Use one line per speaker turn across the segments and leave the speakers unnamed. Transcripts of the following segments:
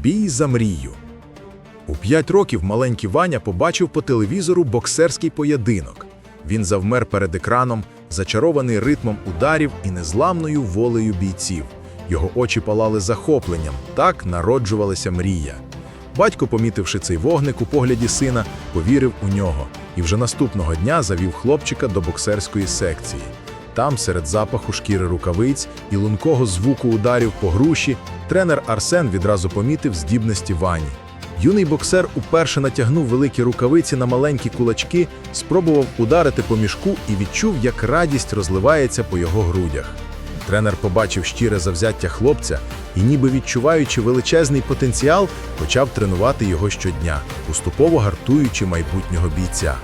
Бій за мрію. У п'ять років маленький Ваня побачив по телевізору боксерський поєдинок. Він завмер перед екраном, зачарований ритмом ударів і незламною волею бійців. Його очі палали захопленням, так народжувалася мрія. Батько, помітивши цей вогник у погляді сина, повірив у нього і вже наступного дня завів хлопчика до боксерської секції. Там, серед запаху шкіри рукавиць і лункого звуку ударів по груші, тренер Арсен відразу помітив здібності Вані. Юний боксер уперше натягнув великі рукавиці на маленькі кулачки, спробував ударити по мішку і відчув, як радість розливається по його грудях. Тренер побачив щире завзяття хлопця і, ніби відчуваючи величезний потенціал, почав тренувати його щодня, поступово гартуючи майбутнього бійця.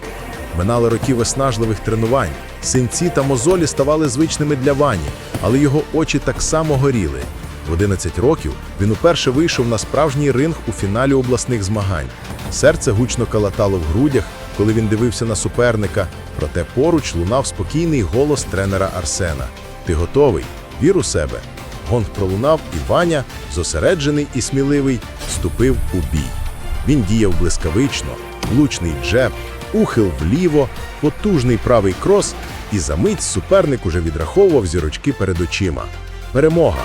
Минали роки виснажливих тренувань. Синці та мозолі ставали звичними для Вані, але його очі так само горіли. В 11 років він уперше вийшов на справжній ринг у фіналі обласних змагань. Серце гучно калатало в грудях, коли він дивився на суперника, проте поруч лунав спокійний голос тренера Арсена. Ти готовий? Вір у себе. Гонг пролунав, і Ваня, зосереджений і сміливий, вступив у бій. Він діяв блискавично, влучний джеб, ухил вліво, потужний правий крос, і за мить суперник уже відраховував зірочки перед очима. Перемога!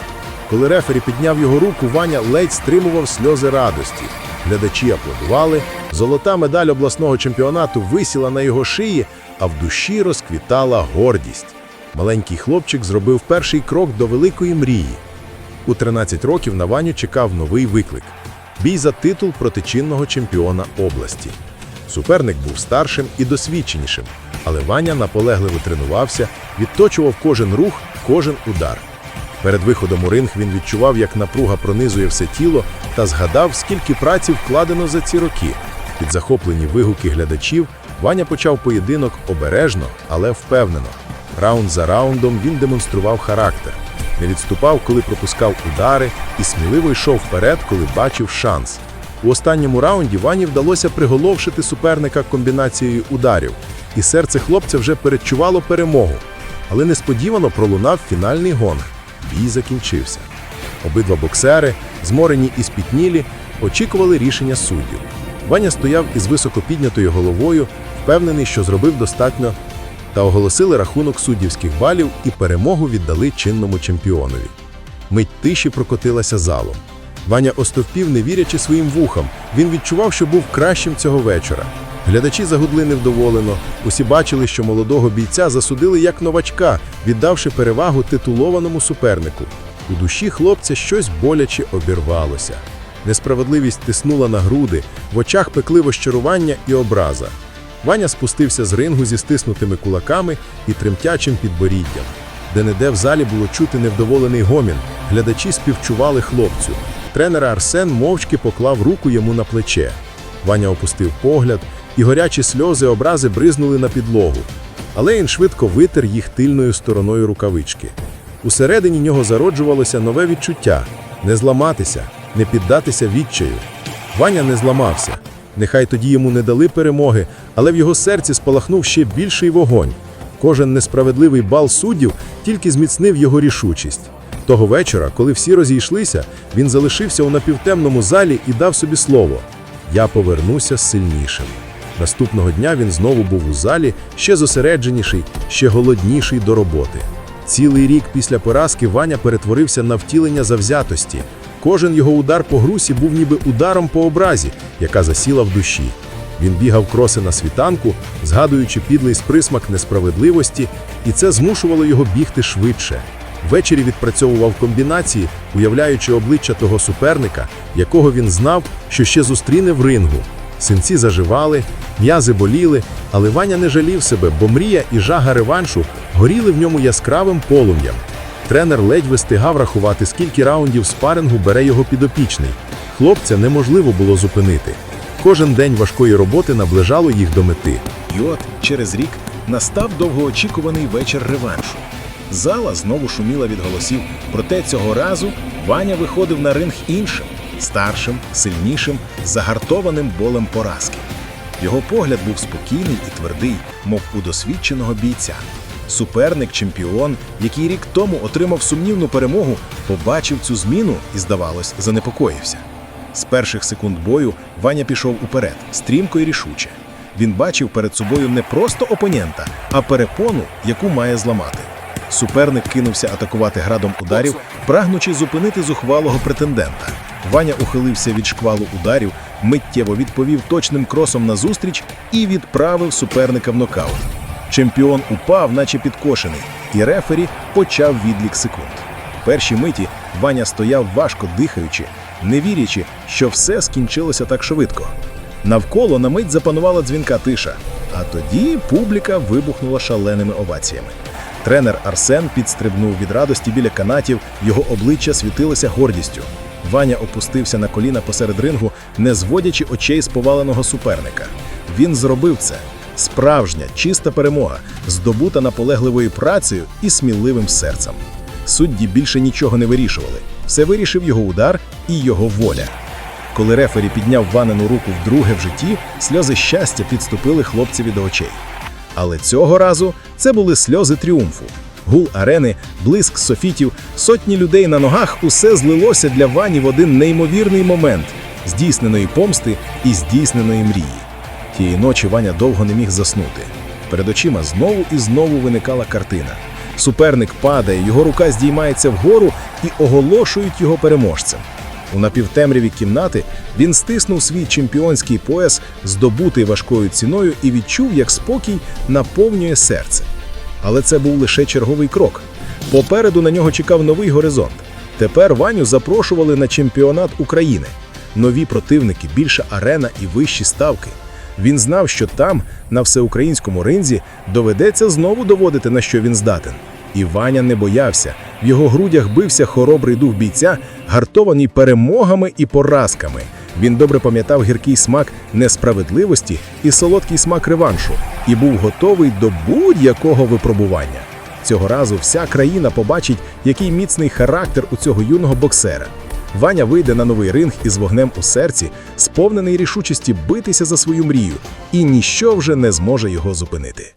Коли рефері підняв його руку, Ваня ледь стримував сльози радості. Глядачі аплодували, золота медаль обласного чемпіонату висіла на його шиї, а в душі розквітала гордість. Маленький хлопчик зробив перший крок до великої мрії. У 13 років на Ваню чекав новий виклик – бій за титул проти чинного чемпіона області. Суперник був старшим і досвідченішим, але Ваня наполегливо тренувався, відточував кожен рух, кожен удар. Перед виходом у ринг він відчував, як напруга пронизує все тіло, та згадав, скільки праці вкладено за ці роки. Під захоплені вигуки глядачів Ваня почав поєдинок обережно, але впевнено. Раунд за раундом він демонстрував характер. Не відступав, коли пропускав удари, і сміливо йшов вперед, коли бачив шанс. У останньому раунді Вані вдалося приголовшити суперника комбінацією ударів, і серце хлопця вже передчувало перемогу. Але несподівано пролунав фінальний гонг. Бій закінчився. Обидва боксери, зморені і спітнілі, очікували рішення суддів. Ваня стояв із високо піднятою головою, впевнений, що зробив достатньо, та оголосили рахунок суддівських балів і перемогу віддали чинному чемпіонові. Мить тиші прокотилася залом. Ваня остовпів, не вірячи своїм вухам. Він відчував, що був кращим цього вечора. Глядачі загудли невдоволено. Усі бачили, що молодого бійця засудили як новачка, віддавши перевагу титулованому супернику. У душі хлопця щось боляче обірвалося. Несправедливість тиснула на груди, в очах пекли розчарування і образа. Ваня спустився з рингу зі стиснутими кулаками і тремтячим підборіддям. Де-не-де в залі було чути невдоволений гомін. Глядачі співчували хлопцю. Тренер Арсен мовчки поклав руку йому на плече. Ваня опустив погляд, і горячі сльози образи бризнули на підлогу. Але він швидко витер їх тильною стороною рукавички. Усередині нього зароджувалося нове відчуття не зламатися, не піддатися відчаю. Ваня не зламався. Нехай тоді йому не дали перемоги, але в його серці спалахнув ще більший вогонь. Кожен несправедливий бал суддів тільки зміцнив його рішучість. Того вечора, коли всі розійшлися, він залишився у напівтемному залі і дав собі слово: Я повернуся сильнішим. Наступного дня він знову був у залі, ще зосередженіший, ще голодніший до роботи. Цілий рік після поразки Ваня перетворився на втілення завзятості. Кожен його удар по грусі був ніби ударом по образі, яка засіла в душі. Він бігав кроси на світанку, згадуючи підлий присмак несправедливості, і це змушувало його бігти швидше. Ввечері відпрацьовував комбінації, уявляючи обличчя того суперника, якого він знав, що ще зустріне в рингу. Синці заживали, м'язи боліли, але Ваня не жалів себе, бо мрія і жага реваншу горіли в ньому яскравим полум'ям. Тренер ледь вистигав рахувати, скільки раундів спарингу бере його підопічний. Хлопця неможливо було зупинити. Кожен день важкої роботи наближало їх до мети.
І от через рік настав довгоочікуваний вечір реваншу. Зала знову шуміла від голосів, проте цього разу Ваня виходив на ринг іншим, старшим, сильнішим, загартованим болем поразки. Його погляд був спокійний і твердий, мов у досвідченого бійця. Суперник, чемпіон, який рік тому отримав сумнівну перемогу, побачив цю зміну і, здавалось, занепокоївся. З перших секунд бою Ваня пішов уперед, стрімко і рішуче. Він бачив перед собою не просто опонента, а перепону, яку має зламати. Суперник кинувся атакувати градом ударів, прагнучи зупинити зухвалого претендента. Ваня ухилився від шквалу ударів, миттєво відповів точним кросом на зустріч і відправив суперника в нокаут. Чемпіон упав, наче підкошений, і рефері почав відлік секунд. Перші миті Ваня стояв важко дихаючи, не вірячи, що все скінчилося так швидко. Навколо на мить запанувала дзвінка тиша, а тоді публіка вибухнула шаленими оваціями. Тренер Арсен підстрибнув від радості біля канатів, його обличчя світилося гордістю. Ваня опустився на коліна посеред рингу, не зводячи очей з поваленого суперника. Він зробив це. Справжня, чиста перемога, здобута наполегливою працею і сміливим серцем. Судді більше нічого не вирішували. Все вирішив його удар і його воля. Коли рефері підняв ванену руку вдруге в житті, сльози щастя підступили хлопцеві до очей. Але цього разу це були сльози тріумфу. Гул арени, блиск софітів, сотні людей на ногах усе злилося для Вані в один неймовірний момент здійсненої помсти і здійсненої мрії. Тієї ночі Ваня довго не міг заснути. Перед очима знову і знову виникала картина. Суперник падає, його рука здіймається вгору і оголошують його переможцем. У напівтемряві кімнати він стиснув свій чемпіонський пояс, здобутий важкою ціною, і відчув, як спокій наповнює серце. Але це був лише черговий крок. Попереду на нього чекав новий горизонт. Тепер Ваню запрошували на чемпіонат України. Нові противники, більша арена і вищі ставки. Він знав, що там, на всеукраїнському ринзі, доведеться знову доводити, на що він здатен. І Ваня не боявся. В його грудях бився хоробрий дух бійця, гартований перемогами і поразками. Він добре пам'ятав гіркий смак несправедливості і солодкий смак реваншу, і був готовий до будь-якого випробування. Цього разу вся країна побачить, який міцний характер у цього юного боксера. Ваня вийде на новий ринг із вогнем у серці, сповнений рішучості битися за свою мрію, і ніщо вже не зможе його зупинити.